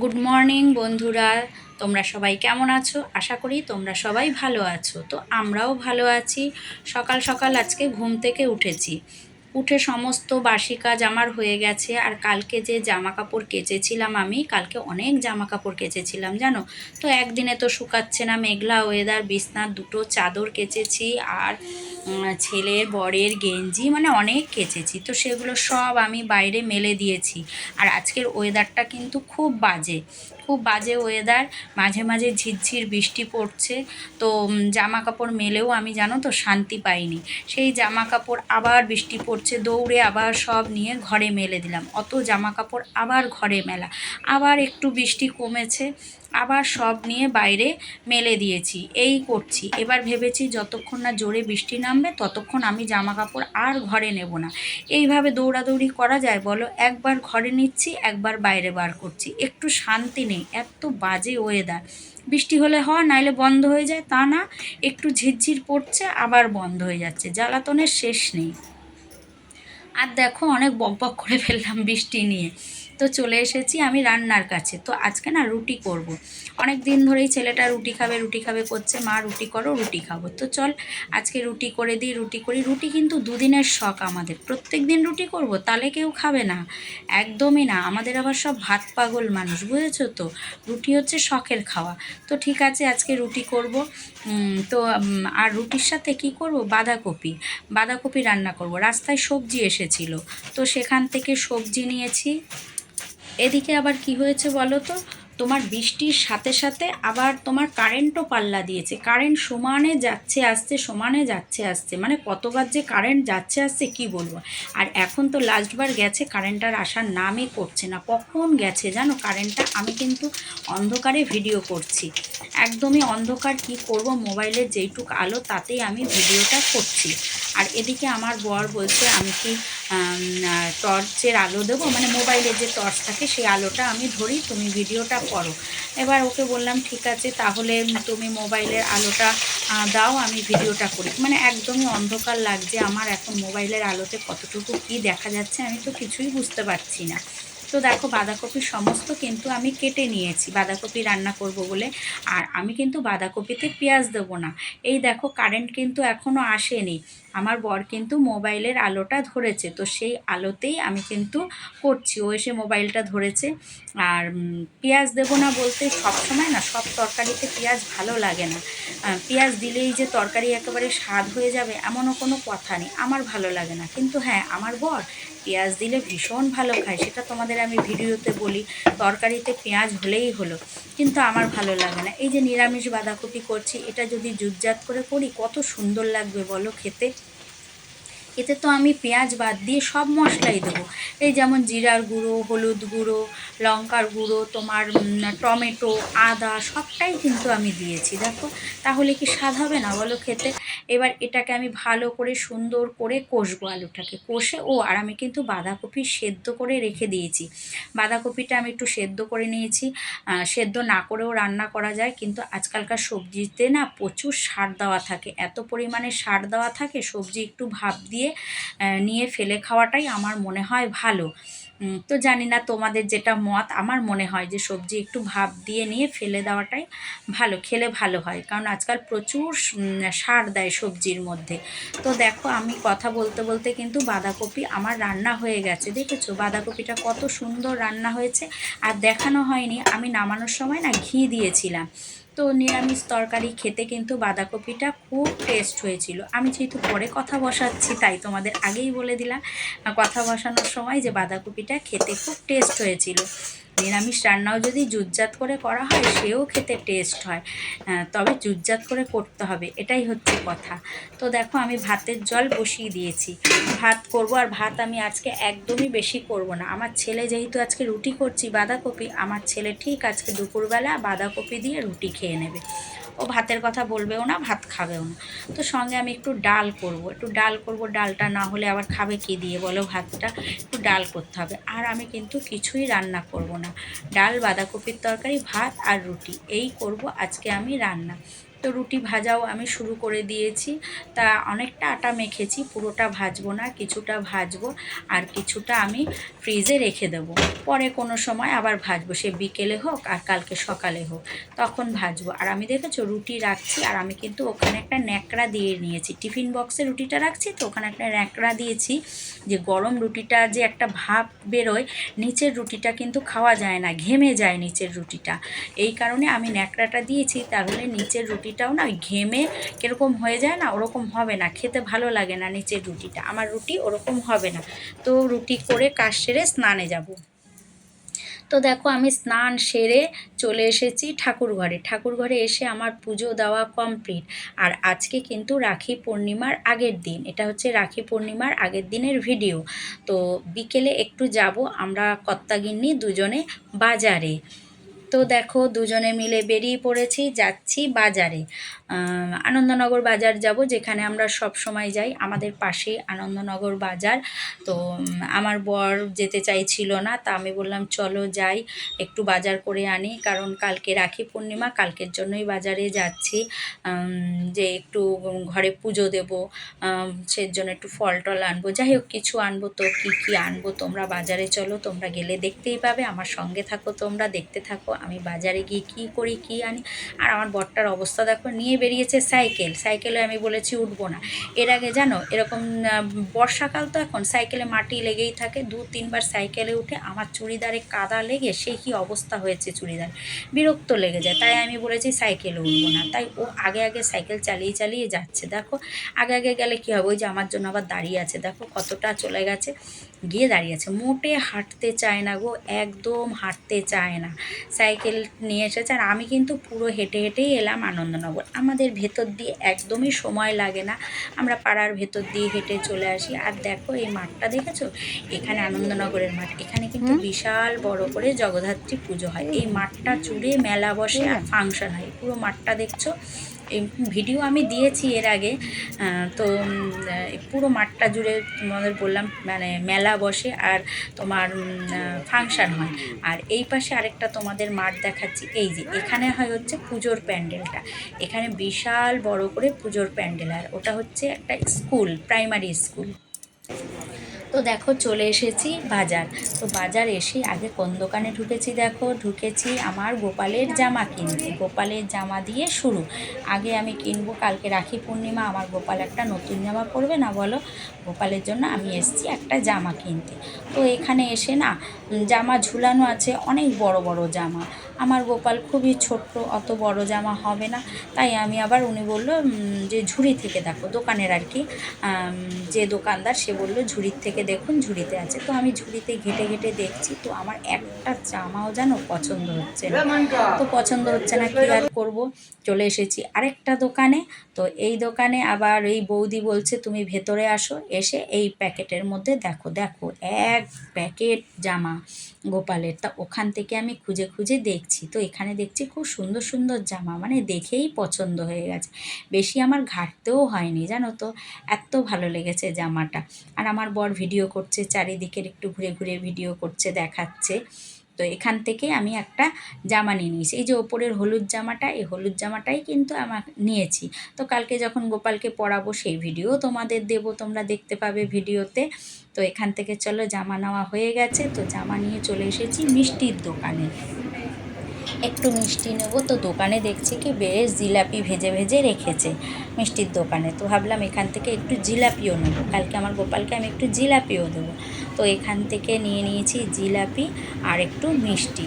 Good morning বন্ধুরা। তোমরা সবাই কেমন আছো? আশা করি তোমরা সবাই ভালো আছো। তো আমরাও ভালো আছি। সকাল সকাল আজকে ঘুম থেকে উঠেছি। উঠে সমস্ত বাসি কাজ আমার হয়ে গেছে। আর কালকে যে জামা কাপড় কেচেছিলাম আমি, কালকে অনেক জামা কাপড় কেচেছিলাম, জানো? তো একদিনে তো শুকাচ্ছে না। মেঘলা ওয়েদার বিছনার দুটো চাদর কেচেছি। আর ছেলের বরের গেঞ্জি মানে অনেক কেচেছি। তো সেগুলো সব আমি বাইরে মেলে দিয়েছি। আর আজকের ওয়েদারটা কিন্তু খুব বাজে। খুব বাজে ওয়েদার মাঝে মাঝে ঝিরঝির বৃষ্টি পড়ছে। তো জামা কাপড় মেলেও আমি জানো তো শান্তি পাইনি। সেই জামা কাপড় আবার বৃষ্টি পড়ছে, দৌড়ে আবার সব নিয়ে ঘরে মেলে দিলাম। অত জামা কাপড় আবার ঘরে মেলা। আবার একটু বৃষ্টি কমেছে, আবার সব নিয়ে বাইরে মেলে দিয়েছি। এই করছি। এবার ভেবেছি যতক্ষণ না জোরে বৃষ্টি নামবে, ততক্ষণ আমি জামা কাপড় আর ঘরে নেব না। এইভাবে দৌড়াদৌড়ি করা যায় বলো? একবার ঘরে নিচ্ছি, একবার বাইরে বার করছি। একটু শান্তি নেই। এত বাজে ওয়েদার বৃষ্টি হলে হয়, নাইলে বন্ধ হয়ে যায়। তা না, একটু ঝিরঝির পড়ছে, আবার বন্ধ হয়ে যাচ্ছে। জ্বালাতনের শেষ নেই। আর দেখো, অনেক বক বক করে ফেললাম বৃষ্টি নিয়ে। তো চলে এসেছি আমি রান্নার কাছে। তো আজকে না রুটি করব। অনেক দিন ধরেই ছেলেটা রুটি খাবে রুটি খাবে, করছে, মা, রুটি করো, রুটি খাব। তো চল, আজকে রুটি করে দিই, রুটি করি। রুটি কিন্তু দুদিনের শখ আমাদের। প্রত্যেক দিন রুটি করব তাহলে কেউ খাবে না। একদমই না, আমাদের আবার সব ভাত পাগল মানুষ, বুঝেছ তো? রুটি হচ্ছে শখের খাওয়া। তো ঠিক আছে, আজকে রুটি করব। তো আর রুটির সাথে কি করব? বাঁধাকপি। বাঁধাকপি রান্না করব। রাস্তায় সবজি এসেছিল। তো সেখান থেকে সবজি নিয়েছি। এদিকে আবার কি হয়েছে বলো তো? তোমার বৃষ্টির সাথে সাথে আবার তোমার কারেন্টও পাল্লা দিয়েছে। কারেন্ট সমানে যাচ্ছে, আসছে, সমানে যাচ্ছে, আসছে। মানে কতবার যে কারেন্ট যাচ্ছে, আসছে, কি বলব? আর এখন তো লাস্টবার গেছে কারেন্টটার আসার নামই করছে না। কখন গেছে জানো? কারেন্টটা আমি কিন্তু অন্ধকারে ভিডিও করছি। একদমই অন্ধকার কি করব? মোবাইলের যেইটুক আলো, তাতেই আমি ভিডিওটা করছি। আর এদিকে আমার বর বলছে, আমি কি টর্চের আলো দেবো? মানে মোবাইলের যে টর্চ থাকে সেই আলোটা আমি ধরি, তুমি ভিডিওটা করো। এবার ওকে বললাম, ঠিক আছে, তাহলে তুমি মোবাইলের আলোটা দাও, আমি ভিডিওটা করি। মানে একদমই অন্ধকার লাগছে আমার এখন মোবাইলের আলোতে কতটুকু কি দেখা যাচ্ছে আমি তো কিছুই বুঝতে পারছি না। তো দেখো বাঁধাকপি সমস্ত কিন্তু আমি কেটে নিয়েছি। বাঁধাকপি রান্না করব বলে। আর আমি কিন্তু বাঁধাকপিতে পেঁয়াজ দেবো না। এই দেখো কারেন্ট কিন্তু এখনও আসেনি। আমার বর কিন্তু মোবাইলের আলোটা ধরেছে। তো সেই আলোতেই আমি কিন্তু করছি। ও এসে মোবাইলটা ধরেছে। আর পেঁয়াজ দেবো না বলতে সব সময় না, সব তরকারিতে পেঁয়াজ ভালো লাগে না। পেঁয়াজ দিলেই যে তরকারি একেবারে স্বাদ হয়ে যাবে এমনও কোনো কথা নেই। আমার ভালো লাগে না। কিন্তু হ্যাঁ আমার বর পেঁয়াজ দিলে ভীষণ ভালো খায়, সেটা তোমাদের আমি ভিডিওতে বলি। তরকারিতে পেঁয়াজ হলেই হলো, কিন্তু আমার ভালো লাগে না। এই যে নিরামিষ বাঁধাকপি করছি, এটা যদি জুতজাত করে করি, কত সুন্দর লাগবে বলো খেতে। এতে তো আমি পেঁয়াজ বাদ দিয়ে সব মশলাই দেবো। এই যেমন জিরার গুঁড়ো, হলুদ গুঁড়ো, লঙ্কার গুঁড়ো, তোমার টমেটো, আদা সবটাই কিন্তু আমি দিয়েছি, দেখো। তাহলে কি স্বাদ হবে না বলো খেতে? এবার এটাকে আমি ভালো করে সুন্দর করে কষবো আলুটাকে। কষে, ও, আর আমি কিন্তু বাঁধাকপি সেদ্ধ করে রেখে দিয়েছি। বাঁধাকপিটা আমি একটু সেদ্ধ করে নিয়েছি। সেদ্ধ না করেও রান্না করা যায়, কিন্তু আজকালকার সবজিতে না প্রচুর সার দেওয়া থাকে। এত পরিমাণে সার দেওয়া থাকে, সবজি একটু ভাব দিয়ে আহ, নিয়ে ফেলে খাওয়াটাই আমার মনে হয় ভালো। তো জানি না তোমাদের যেটা মত আমার মনে হয় যে সবজি একটু ভাব দিয়ে নিয়ে ফেলে দেওয়াটাই ভালো খেলে ভালো হয়। কারণ আজকাল প্রচুর সার দেয় সবজির মধ্যে। তো দেখো আমি কথা বলতে বলতে কিন্তু বাঁধাকপি আমার রান্না হয়ে গেছে দেখেছ? বাঁধাকপিটা কত সুন্দর রান্না হয়েছে। আর দেখানো হয়নি আমি নামানোর সময় না ঘি দিয়েছিলাম। তো নিরামিষ তরকারি খেতে কিন্তু বাঁধাকপিটা খুব টেস্ট হয়েছিল। আমি যেহেতু পরে কথা বসাচ্ছি, তাই তোমাদের আগেই বলে দিলাম, কথা বসানোর সময় যে বাঁধাকপিটা খেতে খুব টেস্ট হয়েছিল। নিরামিষ রান্নাও যদি জুজ্জাত করে করা হয়, সেও খেতে টেস্ট হয়। তবে জুজ্জাত করে করতে হবে, এটাই হচ্ছে কথা। তো দেখো, আমি ভাতের জল বসিয়ে দিয়েছি। ভাত করব আর ভাত আমি আজকে একদমই বেশি করব না। আমার ছেলে যেহেতু আজকে রুটি করছি বাঁধাকপি, আমার ছেলে ঠিক আজকে দুপুরবেলা বাঁধাকপি দিয়ে রুটি খেয়ে নেবে। ও ভাতের কথা বলবেও না, ভাত খাবেও না। তো সঙ্গে আমি একটু ডাল করব। একটু ডাল করব, ডালটা না হলে আবার খাবে কি দিয়ে বলো? ভাতটা একটু ডাল করতে হবে। আর আমি কিন্তু কিছুই রান্না করব না। ডাল, বাঁধাকপির তরকারি, ভাত আর রুটি, এই করব আজকে আমি রান্না। তো রুটি ভাজাও আমি শুরু করে দিয়েছি। তা অনেকটা আটা মেখেছি, পুরোটা ভাজবো না, কিছুটা ভাজবো আর কিছুটা আমি ফ্রিজে রেখে দেবো। পরে কোনো সময় আবার ভাজবো, সে বিকেলে হোক আর কালকে সকালে হোক, তখন ভাজবো। আর আমি দেখেছ রুটি রাখছি আর আমি কিন্তু ওখানে একটা ন্যাকড়া দিয়ে নিয়েছি। টিফিন বক্সে রুটিটা রাখছি তো ওখানে একটা ন্যাকড়া দিয়েছি যে গরম রুটিটা যে একটা ভাপ বেরোয়, নিচের রুটিটা কিন্তু খাওয়া যায় না, ঘেমে যায় নিচের রুটিটা। এই কারণে আমি ন্যাকড়াটা দিয়েছি, তাহলে নিচের রুটিটাও না ওই ঘেমে কীরকম হয়ে যায় না ওরকম হবে না, খেতে ভালো লাগে না নিচের রুটিটা। আমার রুটি ওরকম হবে না। তো রুটি করে কাজ সেরে স্নানে যাব। তো দেখো আমি স্নান সেরে চলে এসেছি ঠাকুর ঘরে। ঠাকুর ঘরে এসে আমার পুজো দেওয়া কমপ্লিট। আর আজকে কিন্তু রাখি পূর্ণিমার আগের দিন। এটা হচ্ছে রাখি পূর্ণিমার আগের দিনের ভিডিও। তো বিকেলে একটু যাব আমরা কর্তাগিন্নি দুজনে বাজারে। তো দেখো দুজনে মিলে বেরিয়ে পড়েছি যাচ্ছি বাজারে। আনন্দনগর বাজার যাব, যেখানে আমরা সব সময় যাই। আমাদের পাশেই আনন্দনগর বাজার। তো আমার বর যেতে চাইছিল না, তা আমি বললাম, চলো যাই, একটু বাজার করে আনি। কারণ কালকে রাখি পূর্ণিমা, কালকের জন্যই বাজারে যাচ্ছি। যে একটু ঘরে পুজো দেব সেই জন্য একটু ফল টল আনব। যাই হোক, কিছু আনব তো, কী কী আনব? তোমরা বাজারে চলো, তোমরা গেলে দেখতেই পাবে। আমার সঙ্গে থাকো তোমরা, দেখতে থাকো, আমি বাজারে গিয়ে কী করি, কী আনি? আর আমার বরটার অবস্থা দেখো, নিয়ে বেরিয়েছে সাইকেল। সাইকেলে আমি বলেছি উঠবো না। এর আগে জানো, এরকম বর্ষাকাল তো এখন, সাইকেলে মাটি লেগেই থাকে। দু, তিনবার সাইকেলে উঠে আমার চুড়িদারে কাদা লেগে সে কি অবস্থা হয়েছে চুড়িদার। বিরক্ত লেগে যায়। তাই আমি বলেছি সাইকেলে উঠবো না। তাই ও আগে আগে সাইকেল চালিয়ে চালিয়ে যাচ্ছে। দেখো, আগে আগে গেলে কী হবে? ওই যে আমার জন্য আবার দাঁড়িয়ে আছে। দেখো কতটা চলে গেছে। গিয়ে দাঁড়িয়ে আছে। মোটে হাঁটতে চায় না গো, একদম হাঁটতে চায় না। সাইকেল নিয়ে এসেছে। আর আমি কিন্তু পুরো হেঁটে, হেঁটেই এলাম আনন্দনগর। আমাদের ভেতর দিয়ে একদমই সময় লাগে না। আমরা পাড়ার ভেতর দিয়ে হেঁটে চলে আসি। আর দেখো এই মাঠটা দেখেছ? এখানে আনন্দনগরের মাঠ। এখানে কিন্তু বিশাল বড় করে জগদ্ধাত্রী পুজো হয়। এই মাঠটা চুড়ে মেলা বসে আর ফাংশন হয়। পুরো মাঠটা দেখছ? ভিডিও আমি দিয়েছি এর আগে তো পুরো মাঠটা জুড়ে তোমাদের বললাম মানে মেলা বসে আর তোমার ফাংশান হয়। আর এই পাশে আরেকটা তোমাদের মাঠ দেখাচ্ছি, এই যে, এখানে হয় হচ্ছে পুজোর প্যান্ডেলটা। এখানে বিশাল বড় করে পুজোর প্যান্ডেল, আর ওটা হচ্ছে একটা স্কুল, প্রাইমারি স্কুল। তো দেখো চলে এসেছি বাজার। তো বাজার এসে আগে কোন দোকানে ঢুকেছি দেখো? ঢুকেছি আমার গোপালের জামা কিনতে। গোপালের জামা দিয়ে শুরু। আগে আমি কিনবো, কালকে রাখি পূর্ণিমা, আমার গোপাল একটা নতুন জামা পরবে না বলো? গোপালের জন্য আমি এসেছি একটা জামা কিনতে। তো এখানে এসে না জামা ঝুলানো আছে, অনেক বড় বড় জামা। আমার গোপাল খুবই ছোট্ট, অত বড় জামা হবে না। তাই আমি আবার উনি বলল যে ঝুড়ি থেকে দেখো, দোকানের আর কি যে দোকানদার সে বলল, ঝুড়ির থেকে দেখুন ঝুড়িতে আছে। তো আমি ঝুড়িতে ঘেটে ঘেটে দেখছি, তো আমার একটা জামাও যেন পছন্দ হচ্ছে না। তো পছন্দ হচ্ছে না, কী আর করব? চলে এসেছি আরেকটা দোকানে। তো এই দোকানে আবার এই বৌদি বলছে, তুমি ভেতরে আসো, এসে এই প্যাকেটের মধ্যে দেখো দেখো, এক প্যাকেট জামা গোপালের। তা ওখান থেকে আমি খুঁজে খুঁজে দেখছি। তো এখানে দেখছি খুব সুন্দর সুন্দর জামা মানে দেখেই পছন্দ হয়ে গেছে। বেশি আমার ঘাটতেও হয়নি, জানো তো? এত ভালো লেগেছে জামাটা। আর আমার বর ভিডিও করছে, চারিদিকের একটু ঘুরে ঘুরে ভিডিও করছে, দেখাচ্ছে। তো এখান থেকে আমি একটা জামা নিয়ে নিয়েছি। এই যে ওপরের হলুদ জামাটা, এই হলুদ জামাটাই কিন্তু আমার নিয়েছি। তো কালকে যখন গোপালকে পরাবো সেই ভিডিও তোমাদের দেবো, তোমরা দেখতে পাবে ভিডিওতে। তো এখান থেকে চলো, জামা নেওয়া হয়ে গেছে। তো জামা নিয়ে চলে এসেছি মিষ্টির দোকানে। একটু মিষ্টি নেব। তো দোকানে দেখছি কি বেশ জিলাপি ভেজে ভেজে রেখেছে। মিষ্টির দোকানে। তো ভাবলাম এখান থেকে একটু জিলাপিও নেব। কালকে আমার গোপালকে আমি একটু জিলাপিও দেবো। তো এখান থেকে নিয়ে নিয়েছি জিলাপি আর একটু মিষ্টি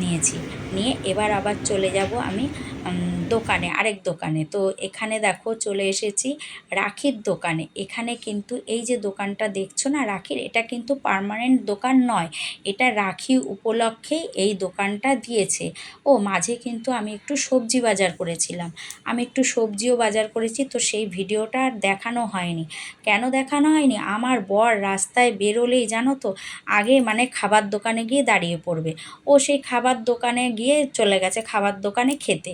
নিয়েছি। নিয়ে এবার আবার চলে যাব আমি দোকানে, আরেক দোকানে। তো এখানে দেখো চলে এসেছি রাখির দোকানে। এখানে কিন্তু এই যে দোকানটা দেখছ না রাখির, এটা কিন্তু পার্মানেন্ট দোকান নয়। এটা রাখি উপলক্ষেই এই দোকানটা দিয়েছে। ও, মাঝে কিন্তু আমি একটু সবজি বাজার করেছিলাম। আমি একটু সবজিও বাজার করেছি, তো সেই ভিডিওটা আর দেখানো হয়নি। কেন দেখানো হয়নি? আমার বর রাস্তায় বেরোলেই জানো তো, আগে মানে খাবার দোকানে গিয়ে দাঁড়িয়ে পড়বে। ও সেই খাবার দোকানে গিয়ে চলে গেছে খাবার দোকানে খেতে।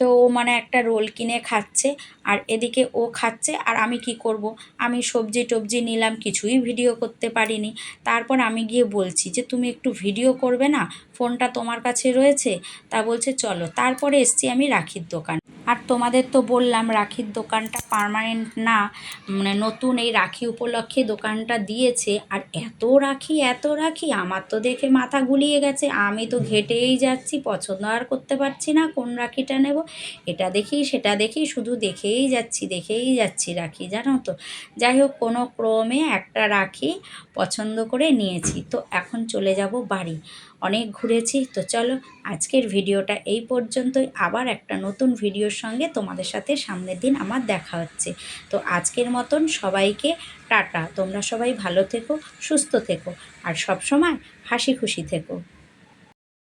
তো ও মানে একটা রোল কিনে খাচ্ছে, আর এদিকে ও খাচ্ছে, আর আমি কি করব? আমি সবজি টবজি নিলাম, কিছুই ভিডিও করতে পারিনি। তারপর আমি গিয়ে বলছি যে, তুমি একটু ভিডিও করবে না? ফোনটা তোমার কাছে রয়েছে? তা বলছে, চলো। তারপরে এসছি আমি রাখির দোকান। আর তোমাদের তো বললাম, রাখির দোকানটা পার্মানেন্ট না। মানে নতুন এই রাখি উপলক্ষে দোকানটা দিয়েছে। আর এত রাখি এত রাখি, আমার তো দেখে মাথা গুলিয়ে গেছে। আমি তো ঘেটেই যাচ্ছি, পছন্দ আর করতে পারছি না, কোন রাখিটা নেব? এটা দেখি, সেটা দেখি, শুধু দেখেই যাচ্ছি দেখেই যাচ্ছি রাখি, জানো তো? যাই হোক, কোনো ক্রমে একটা রাখি পছন্দ করে নিয়েছি। তো এখন চলে যাব বাড়ি। অনেক ঘুরেছি। তো চলো আজকের ভিডিওটা এই পর্যন্তই। আবার একটা নতুন ভিডিওর সঙ্গে তোমাদের সাথে সামনের দিন আমার দেখা হচ্ছে। তো আজকের মতন সবাইকে টাটা। তোমরা সবাই ভালো থেকো, সুস্থ থেকো। আর সব সময় হাসি খুশি থেকো।